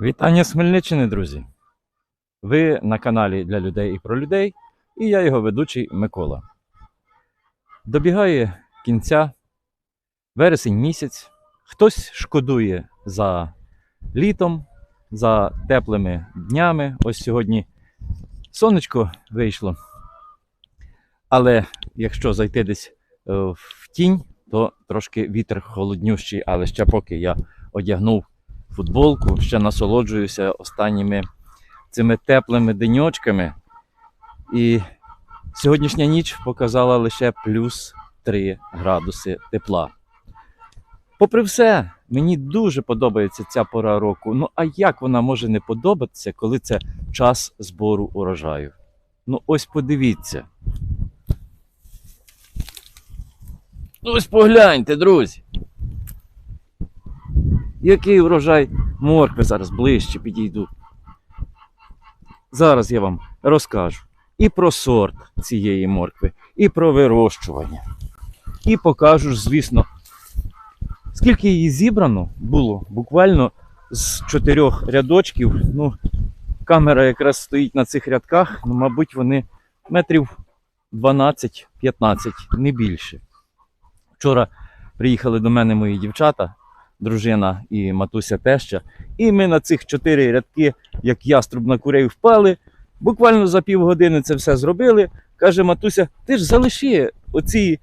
Вітання з Хмельниччини, друзі! Ви на каналі для людей і про людей, і я його ведучий Микола. Добігає кінця вересень місяць. Хтось шкодує за літом, за теплими днями. Ось сьогодні сонечко вийшло. Але якщо зайти десь е, в тінь, то трошки вітер холоднющий, але ще поки я одягнув футболку, ще насолоджуюся останніми цими теплими деньочками. І сьогоднішня ніч показала лише плюс 3 градуси тепла. Попри все, мені дуже подобається ця пора року. Ну а як вона може не подобатися, коли це час збору урожаю? Ну, ось подивіться. Ну, ось погляньте, друзі. Який урожай моркви зараз ближче підійду. Зараз я вам розкажу і про сорт цієї моркви, і про вирощування. І покажу звісно, скільки її зібрано було буквально з чотирьох рядочків. Ну, камера якраз стоїть на цих рядках, ну, мабуть, вони метрів 12-15, не більше. Вчора приїхали до мене мої дівчата, дружина і матуся теща. І ми на цих чотири рядки, як яструб на курей впали. Буквально за півгодини це все зробили. Каже матуся, ти ж залиши оці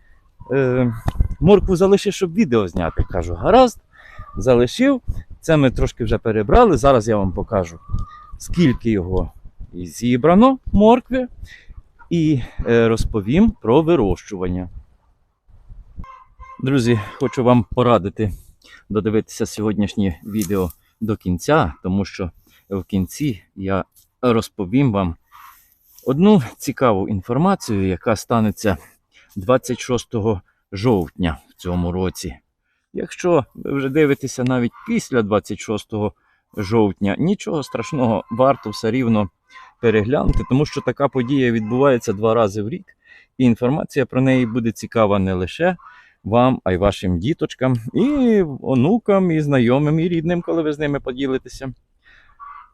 е, моркву залиши, щоб відео зняти. Кажу, гаразд, залишив. Це ми трошки вже перебрали. Зараз я вам покажу, скільки його зібрано моркви, і е, розповім про вирощування. Друзі, хочу вам порадити додивитися сьогоднішнє відео до кінця, тому що в кінці я розповім вам одну цікаву інформацію, яка станеться 26 жовтня в цьому році. Якщо ви вже дивитеся навіть після 26 жовтня, нічого страшного, варто все рівно переглянути, тому що така подія відбувається два рази в рік, і інформація про неї буде цікава не лише вам, а й вашим діточкам, і онукам, і знайомим, і рідним, коли ви з ними поділитеся.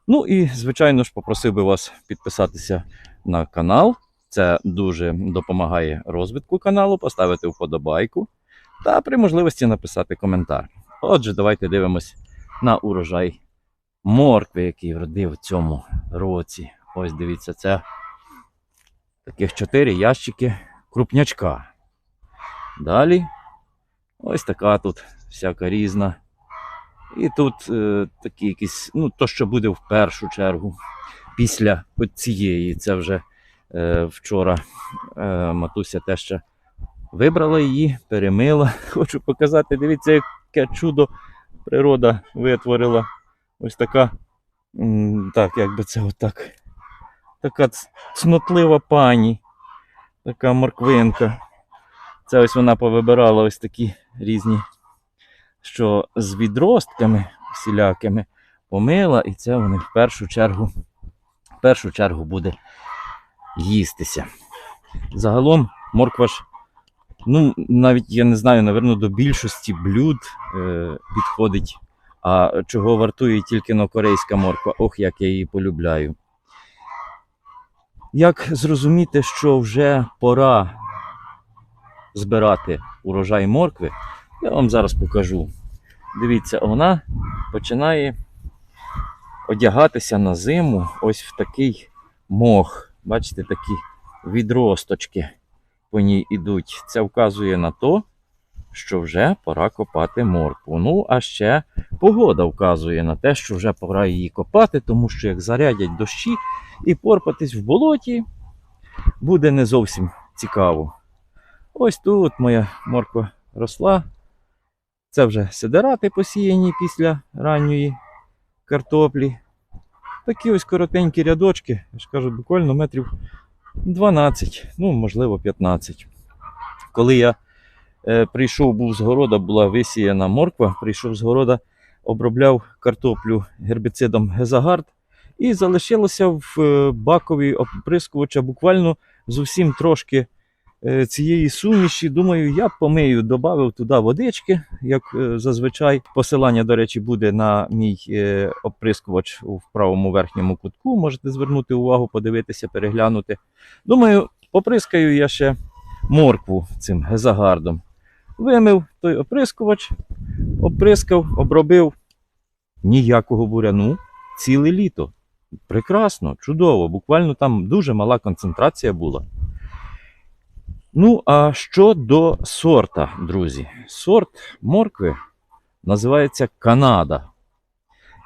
Ну і, звичайно ж, попросив би вас підписатися на канал. Це дуже допомагає розвитку каналу, поставити вподобайку та при можливості написати коментар. Отже, давайте дивимось на урожай моркви, який вродив в цьому році. Ось дивіться, це таких чотири ящики крупнячка. Далі ось така тут всяка різна. І тут е, такі якісь, ну, то, що буде в першу чергу. Після цієї, це вже е, вчора е, матуся ще вибрала її, перемила. Хочу показати, дивіться, яке чудо природа витворила. Ось така, так, як би це отак. Така цнотлива пані, така морквинка. Це ось вона повибирала ось такі різні, що з відростками всілякими помила, і це вони в першу чергу, в першу чергу буде їстися. Загалом морква ж, ну, навіть я не знаю, напевно, до більшості блюд е, підходить. А чого вартує тільки но корейська морква? Ох, як я її полюбляю. Як зрозуміти, що вже пора збирати урожай моркви, я вам зараз покажу. Дивіться, вона починає одягатися на зиму ось в такий мох. Бачите, такі відросточки по ній ідуть. Це вказує на те, що вже пора копати моркву. Ну, а ще погода вказує на те, що вже пора її копати, тому що як зарядять дощі і порпатись в болоті буде не зовсім цікаво. Ось тут моя морква росла. Це вже сидерати посіяні після ранньої картоплі. Такі ось коротенькі рядочки, я ж кажу, буквально метрів 12, ну, можливо, 15. Коли я е, прийшов, був з города, була висіяна морква, прийшов з города, обробляв картоплю гербіцидом Гезагард, і залишилося в е, бакові оприскувача буквально зовсім трошки цієї суміші, думаю, я помию, додав туди водички, як е, зазвичай. Посилання, до речі, буде на мій е, оприскувач у правому верхньому кутку. Можете звернути увагу, подивитися, переглянути. Думаю, поприскаю я ще моркву цим гезагардом. Вимив той оприскувач, оприскав, обробив. Ніякого буряну ціле літо. Прекрасно, чудово. Буквально там дуже мала концентрація була. Ну, а що до сорта, друзі? Сорт моркви називається Канада.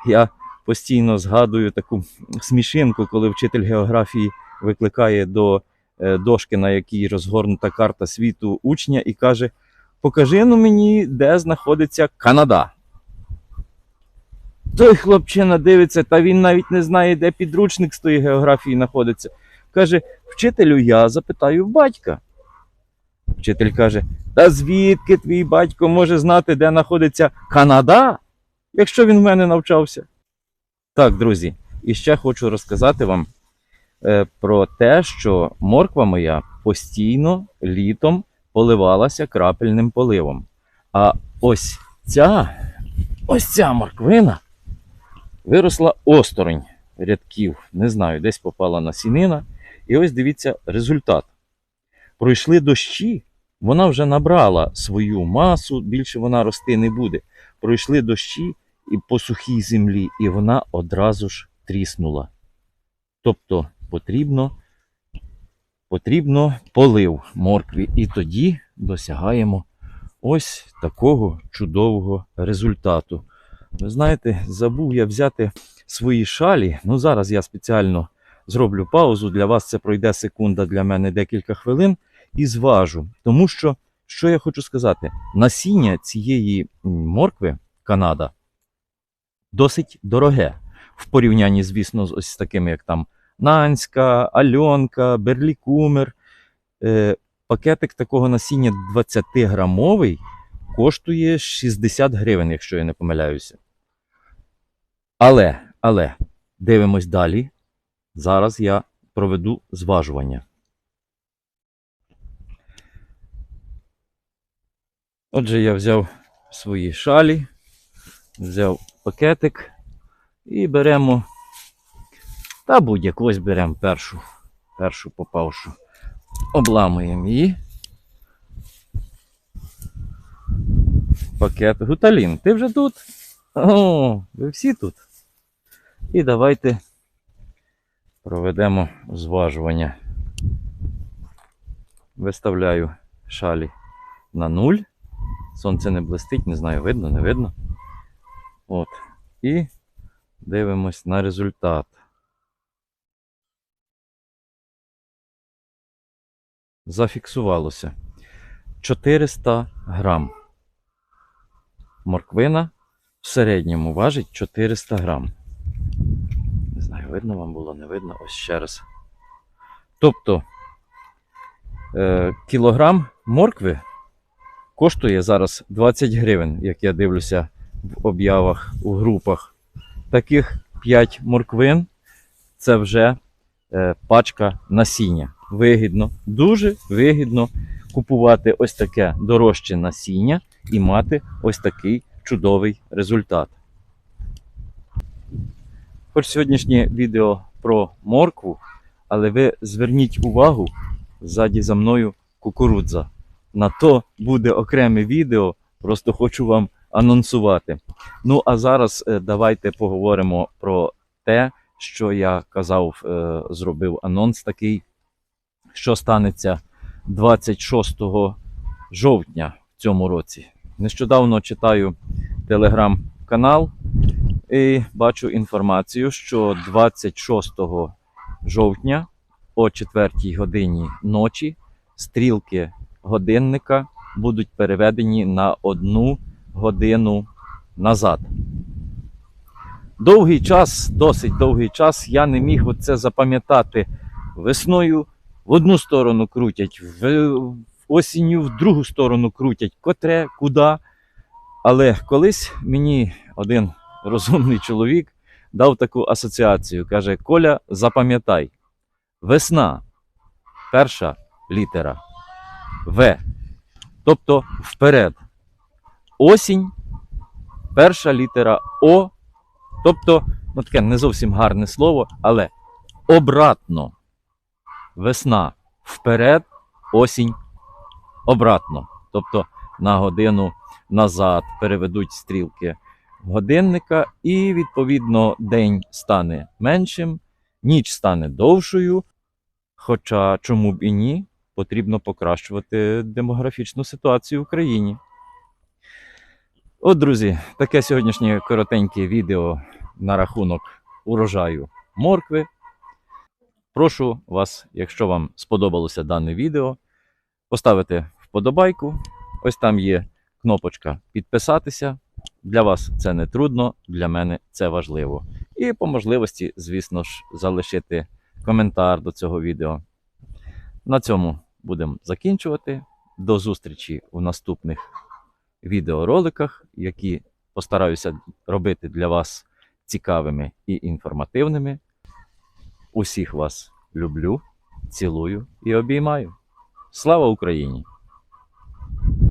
Я постійно згадую таку смішинку, коли вчитель географії викликає до е, дошки, на якій розгорнута карта світу учня, і каже: Покажи ну мені, де знаходиться Канада. Той хлопчина дивиться, та він навіть не знає, де підручник з тої географії знаходиться. Каже: Вчителю, я запитаю батька. Вчитель каже: Та звідки твій батько може знати, де знаходиться Канада, якщо він в мене навчався? Так, друзі, і ще хочу розказати вам е, про те, що морква моя постійно літом поливалася крапельним поливом. А ось ця, ось ця морквина виросла осторонь рядків. Не знаю, десь попала насінина. І ось дивіться результат. Пройшли дощі, вона вже набрала свою масу, більше вона рости не буде. Пройшли дощі і по сухій землі, і вона одразу ж тріснула. Тобто потрібно, потрібно полив моркві, і тоді досягаємо ось такого чудового результату. Ви знаєте, забув я взяти свої шалі. Ну, зараз я спеціально зроблю паузу. Для вас це пройде секунда, для мене декілька хвилин і зважу. Тому що, що я хочу сказати, насіння цієї моркви Канада досить дороге в порівнянні, звісно, з ось такими, як там Нанська, Альонка, Берлікумер. Е, пакетик такого насіння 20-грамовий коштує 60 гривень, якщо я не помиляюся. Але, але, дивимось далі. Зараз я проведу зважування. Отже, я взяв свої шалі, взяв пакетик і беремо. Та будь-яку ось беремо першу, першу попавшу. Обламуємо її. Пакет. Гуталін, ти вже тут? О, ви всі тут. І давайте проведемо зважування. Виставляю шалі на нуль. Сонце не блистить, не знаю, видно, не видно. От. І дивимось на результат. Зафіксувалося 400 грам. Морквина в середньому важить 400 грам. Не знаю, видно вам було, не видно. Ось ще раз. Тобто е, кілограм моркви коштує зараз 20 гривень, як я дивлюся в об'явах у групах. Таких 5 морквин це вже е, пачка насіння. Вигідно, дуже вигідно купувати ось таке дорожче насіння і мати ось такий чудовий результат. Хоч сьогоднішнє відео про моркву, але ви зверніть увагу ззаді за мною кукурудза. На то буде окреме відео, просто хочу вам анонсувати. Ну а зараз е, давайте поговоримо про те, що я казав, е, зробив анонс такий, що станеться 26 жовтня в цьому році. Нещодавно читаю телеграм-канал і бачу інформацію, що 26 жовтня о 4 годині ночі стрілки годинника будуть переведені на одну годину назад. Довгий час, досить довгий час, я не міг оце запам'ятати. Весною в одну сторону крутять, в, осінню в другу сторону крутять, котре, куди. Але колись мені один розумний чоловік дав таку асоціацію. Каже: Коля, запам'ятай, весна перша літера, В. Тобто вперед. Осінь, перша літера О. Тобто, ну таке не зовсім гарне слово, але обратно. Весна вперед, осінь обратно. Тобто на годину назад переведуть стрілки годинника, і відповідно день стане меншим, ніч стане довшою. Хоча чому б і ні, потрібно покращувати демографічну ситуацію в країні. От, друзі, таке сьогоднішнє коротеньке відео на рахунок урожаю моркви. Прошу вас, якщо вам сподобалося дане відео, поставити вподобайку. Ось там є кнопочка підписатися. Для вас це не трудно, для мене це важливо. І по можливості, звісно ж, залишити коментар до цього відео. На цьому будемо закінчувати. До зустрічі у наступних відеороликах, які постараюся робити для вас цікавими і інформативними. Усіх вас люблю, цілую і обіймаю. Слава Україні!